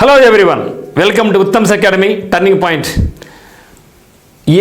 Hello everyone welcome to Uttam's academy turning point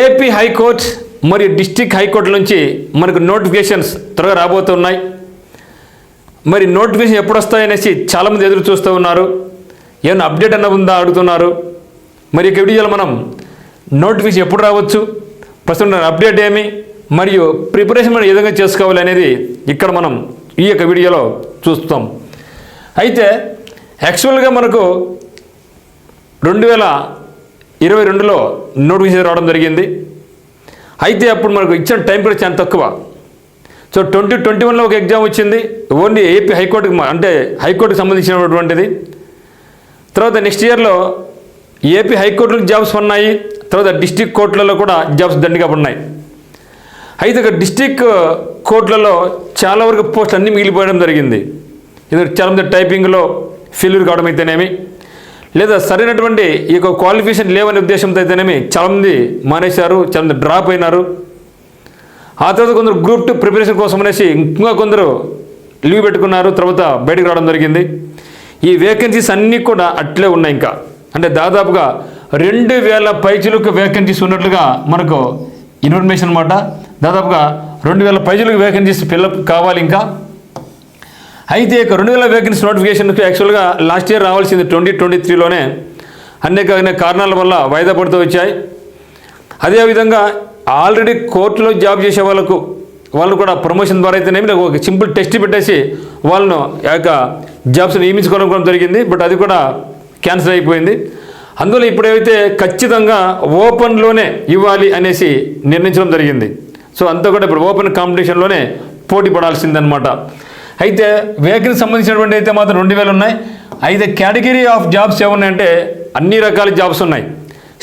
AP high court మరియు district high court నుంచి మనకు notifications త్వరగా రాబోతున్నాయి. మరి నోటిఫికేషన్ ఎప్పుడు వస్తాయనేసి చాలామంది ఎదురు చూస్తూ ఉన్నారు. ఏమైనా అప్డేట్ అన్న ఉందా అడుగుతున్నారు. మరి ఇక వీడియోలో మనం నోటిఫికేషన్ ఎప్పుడు రావచ్చు? ప్రస్తుతం అప్డేట్ ఏమి? మరియు ప్రిపరేషన్ మనం ఏ విధంగా చేసుకోవాలి అనేది ఇక్కడ మనం ఈ యొక్క వీడియోలో చూస్తాం. అయితే యాక్చువల్గా మనకు రెండు వేల ఇరవై రెండులో నోటిఫికేషన్ రావడం జరిగింది. అయితే అప్పుడు మనకు ఇచ్చిన టైం కూడా చాలా తక్కువ. సో ట్వంటీ ట్వంటీ వన్లో ఒక ఎగ్జామ్ వచ్చింది. ఓన్లీ ఏపీ హైకోర్టుకి అంటే హైకోర్టుకి సంబంధించినటువంటిది. తర్వాత నెక్స్ట్ ఇయర్లో ఏపీ హైకోర్టులకు జాబ్స్ ఉన్నాయి. తర్వాత డిస్టిక్ కోర్టులలో కూడా జాబ్స్ దండిగా ఉన్నాయి. అయితే ఇక డిస్టిక్ కోర్టులలో చాలా వరకు పోస్టులు అన్నీ మిగిలిపోవడం జరిగింది. ఇది చాలామంది టైపింగ్లో ఫెయిల్యూర్ కావడం అయితేనేమి. లేదా సరైనటువంటి ఈ యొక్క క్వాలిఫికేషన్ లేవనే ఉద్దేశంతో అయితేనేమి చాలామంది మానేశారు చాలామంది డ్రాప్ అయినారు. ఆ తర్వాత కొందరు గ్రూప్ టూ ప్రిపరేషన్ కోసం అనేసి ఇంకా కొందరు లీవ్ పెట్టుకున్నారు తర్వాత బయటకు రావడం జరిగింది. ఈ వేకెన్సీస్ అన్నీ కూడా అట్లే ఉన్నాయి ఇంకా. అంటే దాదాపుగా రెండు వేల పైచులకు వేకెన్సీస్ ఉన్నట్లుగా మనకు ఇన్ఫర్మేషన్ అనమాట దాదాపుగా రెండు వేల పైచులకు వేకెన్సీస్ ఫిల్అప్ కావాలి ఇంకా. అయితే ఇక రెండు వేల వేకెన్సీ నోటిఫికేషన్కి యాక్చువల్గా లాస్ట్ ఇయర్ రావాల్సింది ట్వంటీ ట్వంటీ త్రీలోనే అనేక అనేక కారణాల వల్ల వాయిదా పడుతూ వచ్చాయి. అదేవిధంగా ఆల్రెడీ కోర్టులో జాబ్ చేసే వాళ్ళకు వాళ్ళు కూడా ప్రమోషన్ ద్వారా అయితేనేమి ఒక సింపుల్ టెస్ట్ పెట్టేసి వాళ్ళను ఆ యొక్క జాబ్స్ నియమించుకోవడం కూడా జరిగింది. బట్ అది కూడా క్యాన్సిల్ అయిపోయింది. అందువల్ల ఇప్పుడైతే ఖచ్చితంగా ఓపెన్లోనే ఇవ్వాలి అనేసి నిర్ణయించడం జరిగింది. సో అంతా కూడా ఇప్పుడు ఓపెన్ కాంపిటీషన్లోనే పోటీ పడాల్సిందనమాట అయితే వేకెన్సీ సంబంధించినటువంటి అయితే మాత్రం రెండు వేలు ఉన్నాయి. అయితే కేటగిరీ ఆఫ్ జాబ్స్ ఏమున్నాయంటే అన్ని రకాల జాబ్స్ ఉన్నాయి.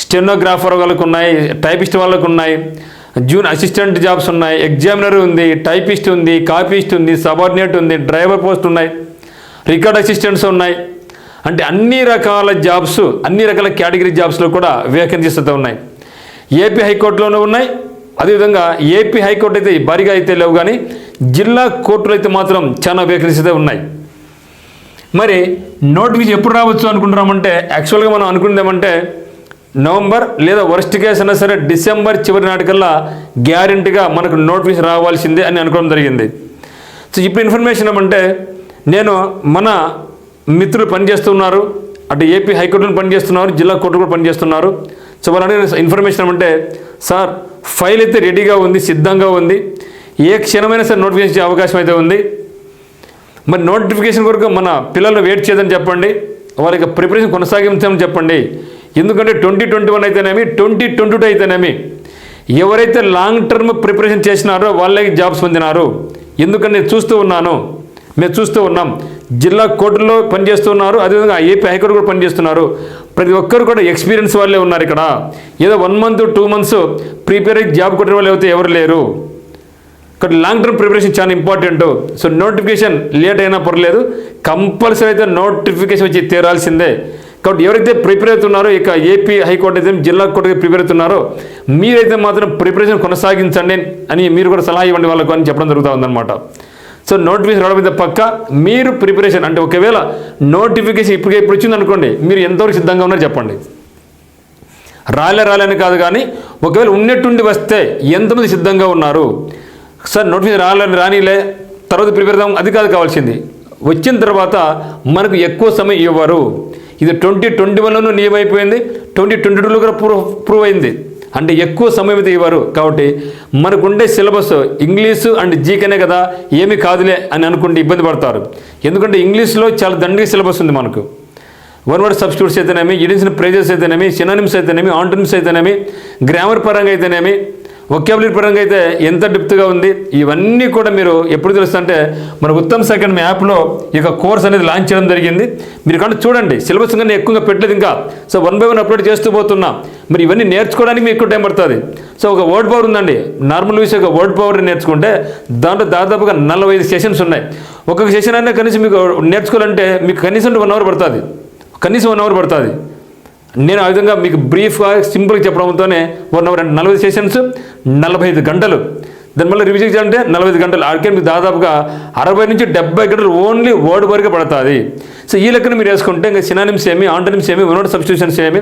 స్టెనోగ్రాఫర్ వాళ్ళకు ఉన్నాయి టైపిస్ట్ వాళ్ళకు ఉన్నాయి జూన్ అసిస్టెంట్ జాబ్స్ ఉన్నాయి ఎగ్జామినర్ ఉంది టైపిస్ట్ ఉంది కాపీస్ట్ ఉంది సబార్డినేట్ ఉంది డ్రైవర్ పోస్ట్ ఉన్నాయి రికార్డ్ అసిస్టెంట్స్ ఉన్నాయి. అంటే అన్ని రకాల జాబ్స్ అన్ని రకాల కేటగిరీ జాబ్స్లో కూడా వేకెన్సీస్ అయితే ఉన్నాయి. ఏపీ హైకోర్టులోనూ ఉన్నాయి. అదేవిధంగా ఏపీ హైకోర్టు అయితే భారీగా అయితే లేవు కానీ జిల్లా కోర్టులు అయితే మాత్రం చాలా వేకెన్సీస్ అయితే ఉన్నాయి. మరి నోటిఫికేషన్ ఎప్పుడు రావచ్చు అనుకుంటున్నామంటే యాక్చువల్గా మనం అనుకునేదేమంటే నవంబర్ లేదా వర్స్ట్ కేసు అయినా సరే డిసెంబర్ చివరి నాటికల్లా గ్యారెంటీగా మనకు నోటిఫికేషన్ రావాల్సిందే అని అనుకోవడం జరిగింది. సో ఇప్పుడు ఇన్ఫర్మేషన్ ఏమంటే నేను మన మిత్రులు పనిచేస్తున్నారు అటు ఏపీ హైకోర్టులో పనిచేస్తున్నారు జిల్లా కోర్టు కూడా పనిచేస్తున్నారు. సో వాళ్ళు ఇన్ఫర్మేషన్ ఏమంటే సార్ ఫైల్ అయితే రెడీగా ఉంది సిద్ధంగా ఉంది. ఏ క్షణమైనా సరే నోటిఫికేషన్ ఇచ్చే అవకాశం అయితే ఉంది. మరి నోటిఫికేషన్ కొరకు మన పిల్లలు వెయిట్ చేయదని చెప్పండి. వాళ్ళకి ప్రిపరేషన్ కొనసాగించమని చెప్పండి. ఎందుకంటే ట్వంటీ ట్వంటీ వన్ అయితేనేమి ట్వంటీ ట్వంటీ టూ అయితేనేమి ఎవరైతే లాంగ్ టర్మ్ ప్రిపరేషన్ చేసినారో వాళ్ళకి జాబ్స్ పొందినారు. ఎందుకంటే నేను చూస్తూ ఉన్నాను. మేము చూస్తూ ఉన్నాం. జిల్లా కోర్టులో పనిచేస్తున్నారు అదేవిధంగా ఏపీ హైకోర్టు కూడా పనిచేస్తున్నారు. ప్రతి ఒక్కరు కూడా ఎక్స్పీరియన్స్ వాళ్ళే ఉన్నారు ఇక్కడ. ఏదో one month two months prepare అయ్యి జాబ్ కొట్టిన వాళ్ళు అయితే ఎవరు లేరు. ఇక్కడ లాంగ్ టర్మ్ ప్రిపరేషన్ చాలా ఇంపార్టెంట్ సో నోటిఫికేషన్ లేట్ అయినా పర్లేదు కంపల్సరీ అయితే నోటిఫికేషన్ వచ్చి తీరాల్సిందే. కాబట్టి ఎవరైతే ప్రిపేర్ అవుతున్నారో ఇక ఏపీ హైకోర్టు అయితే జిల్లా కోర్టు ప్రిపేర్ అవుతున్నారో మీరైతే మాత్రం ప్రిపరేషన్ కొనసాగించండి అని మీరు కూడా సలహా ఇవ్వండి వాళ్ళకు అని చెప్పడం జరుగుతూ ఉందన్నమాట. సో నోటిఫికేషన్ రావడం మీద పక్క మీరు ప్రిపరేషన్ అంటే ఒకవేళ నోటిఫికేషన్ ఇప్పటికే ఇప్పుడు వచ్చింది అనుకోండి మీరు ఎంతవరకు సిద్ధంగా ఉన్నారో చెప్పండి. రాలే రాలేని కాదు కానీ ఒకవేళ ఉన్నట్టుండి వస్తే ఎంతమంది సిద్ధంగా ఉన్నారు? సార్ నోటిఫికేషన్ రాలని రానిలే. తర్వాత ప్రిపేర్ అవుదాం అది కాదు కావాల్సింది. వచ్చిన తర్వాత మనకు ఎక్కువ సమయం ఇవ్వరు. ఇది ట్వంటీ ట్వంటీ వన్లోనూ నియమైపోయింది. ట్వంటీ ట్వంటీ టూలో కూడా ప్రూవ్ ప్రూవ్ అయింది. అంటే ఎక్కువ సమయం అయితే ఇవ్వరు. కాబట్టి మనకుండే సిలబస్ ఇంగ్లీషు అండ్ జీకనే కదా ఏమీ కాదులే అని అనుకుంటే ఇబ్బంది పడతారు. ఎందుకంటే ఇంగ్లీష్లో చాలా దండిగా సిలబస్ ఉంది మనకు. వన్ వర్డ్ సబ్స్టిట్యూట్స్ అయితేనేమి ఇడిసిన ప్రైజెస్ అయితేనేమి సినానిమ్స్ అయితేనేమి ఆంటనిమ్స్ అయితేనేమి గ్రామర్ పరంగా అయితేనేమి ఒకేబులరీ పరంగా అయితే ఎంత డెప్త్గా ఉంది ఇవన్నీ కూడా మీరు ఎప్పుడు తెలుస్తుంటే మన ఉత్తమ్ సెకండ్ యాప్లో ఈ యొక్క కోర్స్ అనేది లాంచ్ చేయడం జరిగింది. మీరు కానీ చూడండి సిలబస్ కన్నా ఎక్కువగా పెట్టలేదు ఇంకా. So one by one upload చేస్తూ పోతున్నా. మరి ఇవన్నీ నేర్చుకోవడానికి మీకు ఎక్కువ టైం పడుతుంది. సో ఒక వర్డ్ పవర్ ఉందండి. నార్మల్ విషయం ఒక వర్డ్ పవర్ నేర్చుకుంటే దాంట్లో దాదాపుగా నలభై ఐదు సెషన్స్ ఉన్నాయి. ఒక్కొక్క సెషన్ అయినా కనీసం మీకు నేర్చుకోవాలంటే మీకు కనీసం వన్ అవర్ పడుతుంది. కనీసం వన్ అవర్ పడుతుంది. నేను ఆ విధంగా మీకు బ్రీఫ్గా సింపుల్గా చెప్పడంతోనే వన్ అవర్ అంటే నలభై సెషన్స్ నలభై ఐదు గంటలు. దాని మళ్ళీ రివిజన్ చేయాలంటే నలభై ఐదు గంటలు. ఆడికే మీకు దాదాపుగా అరవై నుంచి డెబ్బై గంటలు ఓన్లీ వర్డ్ వరకు పడుతుంది. సో ఈ లెక్కన మీరు వేసుకుంటే ఇంకా సినానిమ్స్ ఏమి ఆంటనిమ్స్ ఏమి వన్ వర్డ్ సబ్స్టిట్యూషన్స్ ఏమి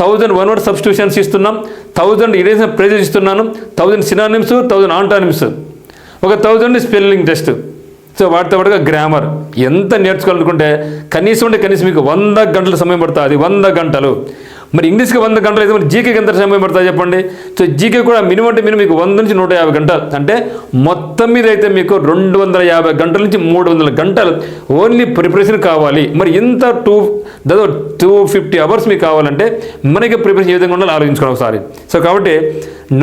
థౌజండ్ వన్ వర్డ్ సబ్స్టిట్యూషన్స్ ఇస్తున్నాం థౌజండ్ ఇరేసిన ప్రైజెస్ ఇస్తున్నాను థౌజండ్ సినానిమ్స్ థౌజండ్ ఆంటానిమ్స్. ఒక థౌజండ్ స్పెల్లింగ్ టెస్ట్. సో వాటితో పాటుగా గ్రామర్. ఎంత నేర్చుకోవాలనుకుంటే కనీసం అంటే కనీసం మీకు వంద గంటల సమయం పడుతుంది. వంద గంటలు. మరి ఇంగ్లీష్కి వంద గంటలు అయితే మరి జీకేకి ఎంత సమయం పడుతుంది చెప్పండి? సో జీకే కూడా మినిమం అంటే మినిమం మీకు వంద నుంచి నూట యాభై గంటలు. అంటే మొత్తం మీద అయితే మీకు రెండు వందల యాభై గంటల నుంచి మూడు వందల గంటలు ఓన్లీ ప్రిపరేషన్ కావాలి. మరి ఇంత టూ దాదాపు టూ ఫిఫ్టీ అవర్స్ మీకు కావాలంటే మనకి ప్రిపరేషన్ ఏ విధంగా ఉండాలి ఆలోచించుకోవాలి ఒకసారి. సో కాబట్టి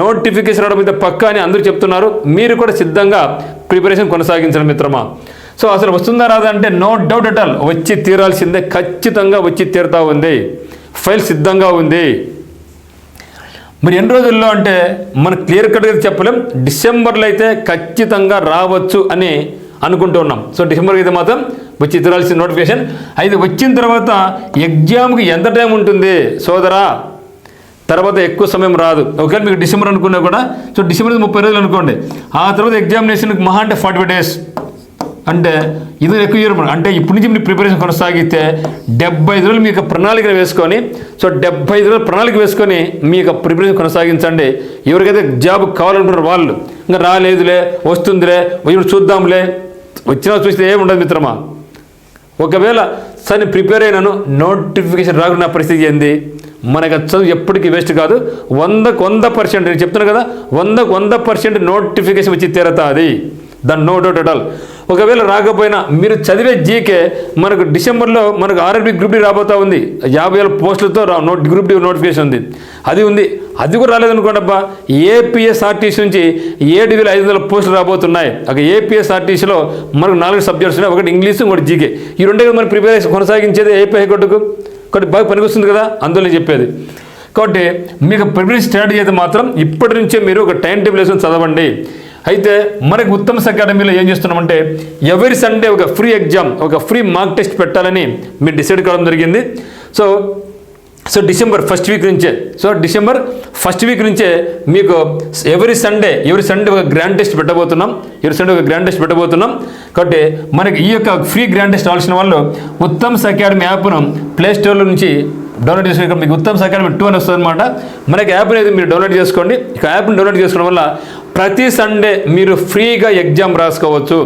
నోటిఫికేషన్ రావడం మీద పక్కా అని అందరూ చెప్తున్నారు. మీరు కూడా సిద్ధంగా ప్రిపరేషన్ కొనసాగించడం మిత్రమా. సో అసలు వస్తుందా రాదా అంటే నో డౌట్ అట్ ఆల్. వచ్చి తీరాల్సిందే ఖచ్చితంగా వచ్చి తీరుతా ఉంది. ఫైల్ సిద్ధంగా ఉంది. మరి ఎన్ని రోజుల్లో అంటే మనం క్లియర్ కట్గా చెప్పలేం. డిసెంబర్లో అయితే ఖచ్చితంగా రావచ్చు అని అనుకుంటున్నాం సో డిసెంబర్కి అయితే మాత్రం వచ్చి తిరాల్సిన నోటిఫికేషన్. అయితే వచ్చిన తర్వాత ఎగ్జామ్కి ఎంత టైం ఉంటుంది? సోదరా తర్వాత ఎక్కువ సమయం రాదు. ఒకవేళ మీకు డిసెంబర్ అనుకున్నా కూడా సో డిసెంబర్ ముప్పై రోజులు అనుకోండి. ఆ తర్వాత ఎగ్జామినేషన్కి మహా అంటే ఫార్టీ డేస్. అంటే ఇది ఎక్కువ ఇయర్ అంటే ఇప్పటి నుంచి మీరు ప్రిపరేషన్ కొనసాగితే డెబ్బై ఐదు రోజులు మీకు ప్రణాళిక వేసుకొని సో డెబ్బై ఐదు రోజులు ప్రణాళిక వేసుకొని మీ యొక్క ప్రిపరేషన్ కొనసాగించండి. ఎవరికైతే జాబ్ కావాలంటున్నారు వాళ్ళు ఇంకా రాలేదులే వస్తుందిలే ఇప్పుడు చూద్దాంలే. వచ్చినా చూస్తే ఏముండదు మిత్రమా? ఒకవేళ సరే ప్రిపేర్ అయినాను నోటిఫికేషన్ రాకుండా పరిస్థితి ఏంది? మనకి అది చదువు ఎప్పటికీ వేస్ట్ కాదు. వందకు వంద పర్సెంట్ నేను చెప్తున్నాను కదా వందకు వంద పర్సెంట్ నోటిఫికేషన్ వచ్చి తీరతా అది దాని నో డౌట్ అట్ ఆల్ ఒకవేళ రాకపోయినా మీరు చదివే జీకే మనకు డిసెంబర్లో మనకు ఆర్ఆర్బి గ్రూప్ డి రాబోతా ఉంది. యాభై వేల పోస్టులతో రా నోట్ గ్రూప్ డి నోటిఫికేషన్ ఉంది. అది ఉంది. అది కూడా రాలేదనుకోండబ్బా ఏపీఎస్ఆర్టీసీ నుంచి ఏడు వేల ఐదు వందల పోస్టులు రాబోతున్నాయి. ఒక ఏపీఎస్ఆర్టీసీలో మనకు నాలుగు సబ్జెక్ట్స్ ఉన్నాయి. ఒకటి ఇంగ్లీష్ ఒకటి జీకే ఈ రెండే మనం ప్రిపేర్ కొనసాగించేది ఏపీ హైకోర్టుకు? ఒకటి బాగా పనికొస్తుంది కదా? అందులో చెప్పేది. కాబట్టి మీకు ప్రిపరేషన్ స్టార్ట్ అయితే మాత్రం ఇప్పటి నుంచే మీరు ఒక టైం టేబుల్ వేసుకొని చదవండి. అయితే మనకి ఉత్తమ అకాడమీలో ఏం చేస్తున్నామంటే ఎవరి సండే ఒక ఫ్రీ ఎగ్జామ్ ఒక ఫ్రీ మార్క్ టెస్ట్ పెట్టాలని మీరు డిసైడ్ కావడం జరిగింది. So so December first week నుంచే సో డిసెంబర్ ఫస్ట్ వీక్ నుంచే మీకు ఎవరి సండే ఎవరి సండే ఒక గ్రాండ్ టెస్ట్ పెట్టబోతున్నాం. ఎవరి సండే ఒక గ్రాండ్ టెస్ట్ పెట్టబోతున్నాం. కాబట్టి మనకి ఈ యొక్క ఫ్రీ గ్రాండ్ టెస్ట్ కావాల్సిన వాళ్ళు ఉత్తమ్స్ అకాడమీ యాప్ను ప్లే స్టోర్లో నుంచి డౌన్లోడ్ చేసుకుని ఇక్కడ మీకు ఉత్తమ్స్ అకాడమీ టూ అని వస్తుంది అనమాట మనకి యాప్ అనేది మీరు డౌన్లోడ్ చేసుకోండి. ఇక యాప్ని డౌన్లోడ్ చేసుకోవడం వల్ల ప్రతి సండే మీరు ఫ్రీగా ఎగ్జామ్ రాసుకోవచ్చు.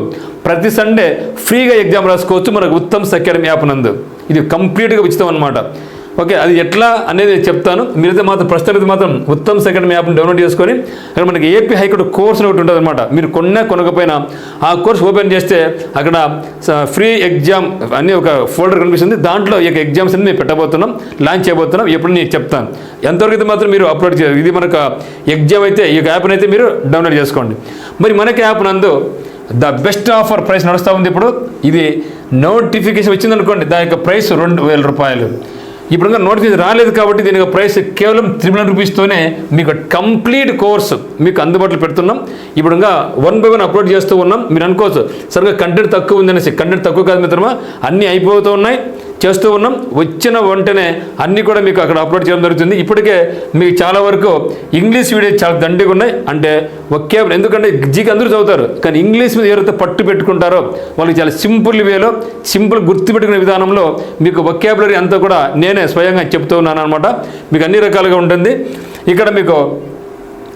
ప్రతి సండే ఫ్రీగా ఎగ్జామ్ రాసుకోవచ్చు. మనకు ఉత్తమ్స్ అకాడమీ యాప్ నందు. ఇది కంప్లీట్గా ఉచితం అనమాట ఓకే అది ఎట్లా అనేది చెప్తాను. మీరైతే మాత్రం ప్రస్తుతానికి మాత్రం ఉత్తమ్ సెకండ్ యాప్ని డౌన్లోడ్ చేసుకొని అక్కడ మనకి ఏపీ హైకోర్టు కోర్స్ ఒకటి ఉంటుంది అనమాట మీరు కొన్నా కొనకపోయినా ఆ కోర్స్ ఓపెన్ చేస్తే అక్కడ ఫ్రీ ఎగ్జామ్ అన్ని ఒక ఫోల్డర్ కనిపిస్తుంది. దాంట్లో ఈ యొక్క ఎగ్జామ్స్ అన్ని మేము పెట్టబోతున్నాం లాంచ్ చేయబోతున్నాం. ఎప్పుడు నేను చెప్తాను. ఎంతవరకు అయితే మాత్రం మీరు అప్లోడ్ చేయాలి ఇది మనకు ఎగ్జామ్ అయితే ఈ యొక్క యాప్ని అయితే మీరు డౌన్లోడ్ చేసుకోండి. మరి మనకి యాప్ నందు ద బెస్ట్ ఆఫర్ ప్రైస్ నడుస్తూ ఉంది ఇప్పుడు. ఇది నోటిఫికేషన్ వచ్చిందనుకోండి దాని యొక్క ప్రైస్ రెండు వేల రూపాయలు. ఇప్పుడు ఇంకా నోటిఫికేషన్ రాలేదు కాబట్టి దీనికి ప్రైస్ కేవలం త్రీ హండ్రెడ్ రూపీస్తోనే మీకు కంప్లీట్ కోర్స్ మీకు అందుబాటులో పెడుతున్నాం. ఇప్పుడు వన్ బై వన్ అప్లోడ్ చేస్తూ ఉన్నాం. మీరు అనుకోవచ్చు సరిగ్గా కంటెంట్ తక్కువ ఉందనేసి కంటెంట్ తక్కువ కాదు మిత్రమా? అన్నీ అయిపోతూ ఉన్నాయి. చేస్తూ ఉన్నాం. వచ్చిన వెంటనే అన్నీ కూడా మీకు అక్కడ అప్లోడ్ చేయడం జరుగుతుంది. ఇప్పటికే మీకు చాలా వరకు ఇంగ్లీష్ వీడియోస్ చాలా దండిగా ఉన్నాయి. అంటే ఒకే ఎందుకంటే జీకి అందరూ చదువుతారు. కానీ ఇంగ్లీష్ మీద ఎవరైతే పట్టు పెట్టుకుంటారో వాళ్ళకి చాలా సింపుల్ వేలో సింపుల్ గుర్తుపెట్టుకునే విధానంలో మీకు ఒకేబులరీ అంతా కూడా నేనే స్వయంగా చెప్తూ ఉన్నాను అనమాట మీకు అన్ని రకాలుగా ఉంటుంది. ఇక్కడ మీకు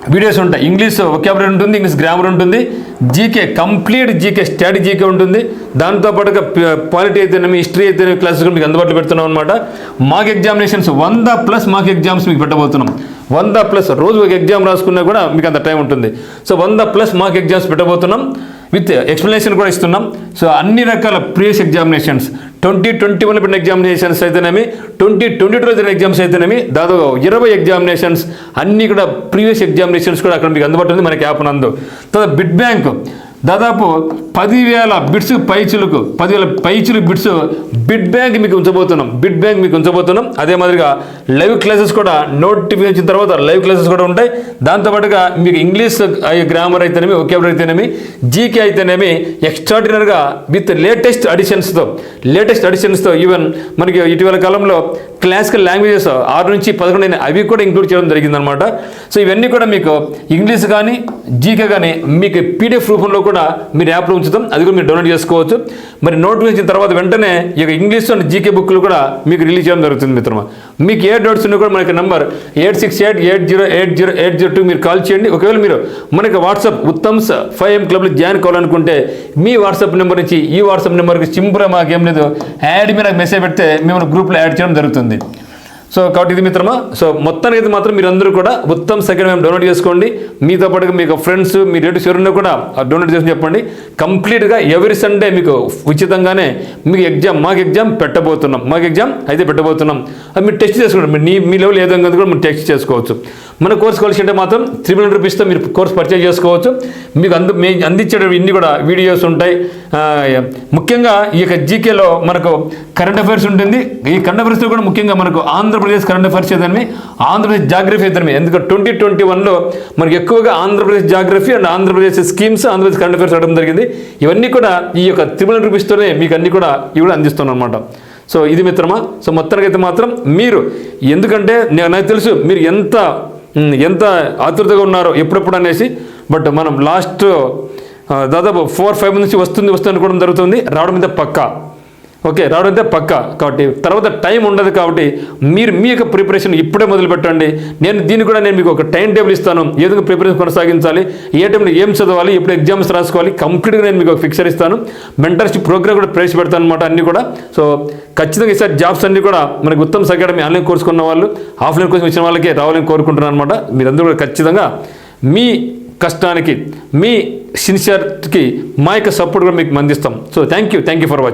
వీడియోస్ ఉంటాయి. ఇంగ్లీష్ వొకాబులరీ ఉంటుంది ఇంగ్లీష్ గ్రామర్ ఉంటుంది. GK complete GK study GK ఉంటుంది. దాంతోపాటుగా పాలిటీ అయితేనేమి హిస్టరీ అయితేనేమి క్లాసెస్ మీకు అందుబాటులో పెడుతున్నాం అనమాట మాక్ ఎగ్జామినేషన్స్ వంద ప్లస్ మాక్ ఎగ్జామ్స్ మీకు పెట్టబోతున్నాం. వంద ప్లస్ రోజు ఒక ఎగ్జామ్ రాసుకున్నా కూడా మీకు అంత టైం ఉంటుంది. సో వంద ప్లస్ మాక్ ఎగ్జామ్స్ పెట్టబోతున్నాం. విత్ ఎక్స్ప్లెనేషన్ కూడా ఇస్తున్నాం. సో అన్ని రకాల previous examinations twenty twenty one పెట్టిన ఎగ్జామినేషన్స్ అయితేనేమి ట్వంటీ ట్వంటీ టూలో జరిగిన ఎగ్జామ్స్ అయితేనేమి దాదాపు ఇరవై ఎగ్జామినేషన్స్ అన్నీ కూడా ప్రీవియస్ ఎగ్జామినేషన్స్ కూడా అక్కడ మీకు అందుబాటులో ఉంది మనకి యాప్ నందు. తర్వాత బిడ్ బ్యాంక్ దాదాపు పదివేల బిట్స్ పైచులకు పదివేల పైచులు బిట్స్ బిడ్ బ్యాంక్ మీకు ఉంచబోతున్నాం. బిడ్ బ్యాంక్ మీకు ఉంచబోతున్నాం. అదే మాదిరిగా లైవ్ క్లాసెస్ కూడా నోటిఫికేషన్ తర్వాత లైవ్ క్లాసెస్ కూడా ఉంటాయి. దాంతోపాటుగా మీకు ఇంగ్లీష్ గ్రామర్ అయితేనేమి ఒకేబులర్ అయితేనేమి జీకే అయితేనేమి ఎక్స్ట్రాడినరీగా విత్ లేటెస్ట్ అడిషన్స్తో లేటెస్ట్ అడిషన్స్తో ఈవెన్ మనకి ఇటీవల కాలంలో క్లాసికల్ లాంగ్వేజెస్ ఆరు నుంచి పదకొండు అయిన అవి కూడా ఇంక్లూడ్ చేయడం జరిగిందనమాట సో ఇవన్నీ కూడా మీకు ఇంగ్లీష్ కానీ జీకే కానీ మీకు పీడిఎఫ్ రూపంలో కూడా కూడా మీరు యాప్లో ఉంచుతాం. అది కూడా మీరు డౌన్లోడ్ చేసుకోవచ్చు. మరి నోటిఫికేషన్ తర్వాత వెంటనే ఈ యొక్క ఇంగ్లీష్ అండ్ జీకే బుక్లు కూడా మీకు రిలీజ్ చేయడం జరుగుతుంది మిత్రమా. మీకు ఏ డౌట్స్ ఉన్నా కూడా మనకి number eight six eight eight zero eight zero eight zero two మీరు కాల్ చేయండి. ఒకవేళ మీరు మనకి వాట్సాప్ ఉత్తమ్స్ ఫైవ్ ఎం క్లబ్లో జాయిన్ కావాలనుకుంటే మీ వాట్సాప్ నెంబర్ నుంచి ఈ వాట్సాప్ నెంబర్కి సింపుల్గా మాకేం లేదు. యాడ్ మీద మెసేజ్ పెడితే మేము గ్రూప్లో యాడ్ చేయడం జరుగుతుంది. సో కాబట్టి ఇది మిత్రమా సో మొత్తానికి అయితే మాత్రం మీరందరూ కూడా ఉత్తమ్ సెకండ్ మేము డౌన్లోడ్ చేసుకోండి. మీతో పాటుగా మీకు ఫ్రెండ్స్ మీ రిలేటివ్స్ ఎవరైనా కూడా డౌన్లోడ్ చేసి చెప్పండి. కంప్లీట్గా ఎవరి సండే మీకు ఉచితంగానే మీకు ఎగ్జామ్ మాకు ఎగ్జామ్ పెట్టబోతున్నాం. మాకు ఎగ్జామ్ అయితే పెట్టబోతున్నాం. అది మీరు టెస్ట్ చేసుకోండి. మీ మీ లెవెల్ ఏదో కూడా మీరు టెస్ట్ చేసుకోవచ్చు. మన కోర్స్ కలిసి అంటే మాత్రం త్రీ హండ్రెడ్ రూపీస్తో మీరు కోర్స్ పర్చేజ్ చేసుకోవచ్చు. మీకు అందు మే అందించే ఇన్ని కూడా వీడియోస్ ఉంటాయి. ముఖ్యంగా ఈ యొక్క జీకేలో మనకు కరెంట్ అఫైర్స్ ఉంటుంది. ఈ కరెంట్ అఫైర్స్లో కూడా ముఖ్యంగా మనకు ఆంధ్రప్రదేశ్ కరెంట్ అఫైర్స్ ఏదని ఆంధ్రప్రదేశ్ జాగ్రఫీ ఏదని ఎందుకంటే ట్వంటీ ట్వంటీ వన్లో మనకి ఎక్కువగా Andhra Pradesh geography and Andhra Pradesh schemes Andhra Pradesh current affairs అవడం జరిగింది. ఇవన్నీ కూడా ఈ యొక్క త్రిబుల్ రూపీస్తోనే మీకు అన్ని కూడా ఇవి కూడా అందిస్తున్నాం అనమాట సో ఇది మిత్రమా? సో మొత్తానికైతే అయితే మాత్రం మీరు ఎందుకంటే నేను నాకు తెలుసు మీరు ఎంత ఎంత ఆతృతగా ఉన్నారో ఎప్పుడెప్పుడు అనేసి బట్ మనం లాస్ట్ దాదాపు ఫోర్ ఫైవ్ నుంచి వస్తుంది వస్తుంది అనుకోవడం జరుగుతుంది. రావడం మీద పక్కా. ఓకే రావడం అయితే పక్కా కాబట్టి తర్వాత టైం ఉండదు కాబట్టి మీరు మీ యొక్క ప్రిపరేషన్ ఇప్పుడే మొదలు పెట్టండి నేను దీన్ని కూడా నేను మీకు ఒక టైం టేబుల్ ఇస్తాను. ఏ విధంగా ప్రిపరేషన్ కొనసాగించాలి ఏ టైంలో ఏం చదవాలి ఎప్పుడు ఎగ్జామ్స్ రాసుకోవాలి కంప్లీట్గా నేను మీకు ఒక ఫిక్సర్ ఇస్తాను. మెంటర్షిప్ ప్రోగ్రామ్ కూడా ప్రవేశపెడతాను అనమాట అన్ని కూడా. సో ఖచ్చితంగా ఈసారి జాబ్స్ అన్ని కూడా మనకి ఉత్తమ్ అకాడమీ ఆన్లైన్ కోర్స్ కొన్న వాళ్ళు ఆఫ్లైన్ కోర్స్ వచ్చిన వాళ్ళకి రావాలని కోరుకుంటున్నాను అనమాట మీరందరూ కూడా ఖచ్చితంగా మీ కష్టానికి మీ సిన్సియర్కి మా యొక్క సపోర్ట్ కూడా మీకు అందిస్తాం. So thank you thank you for watching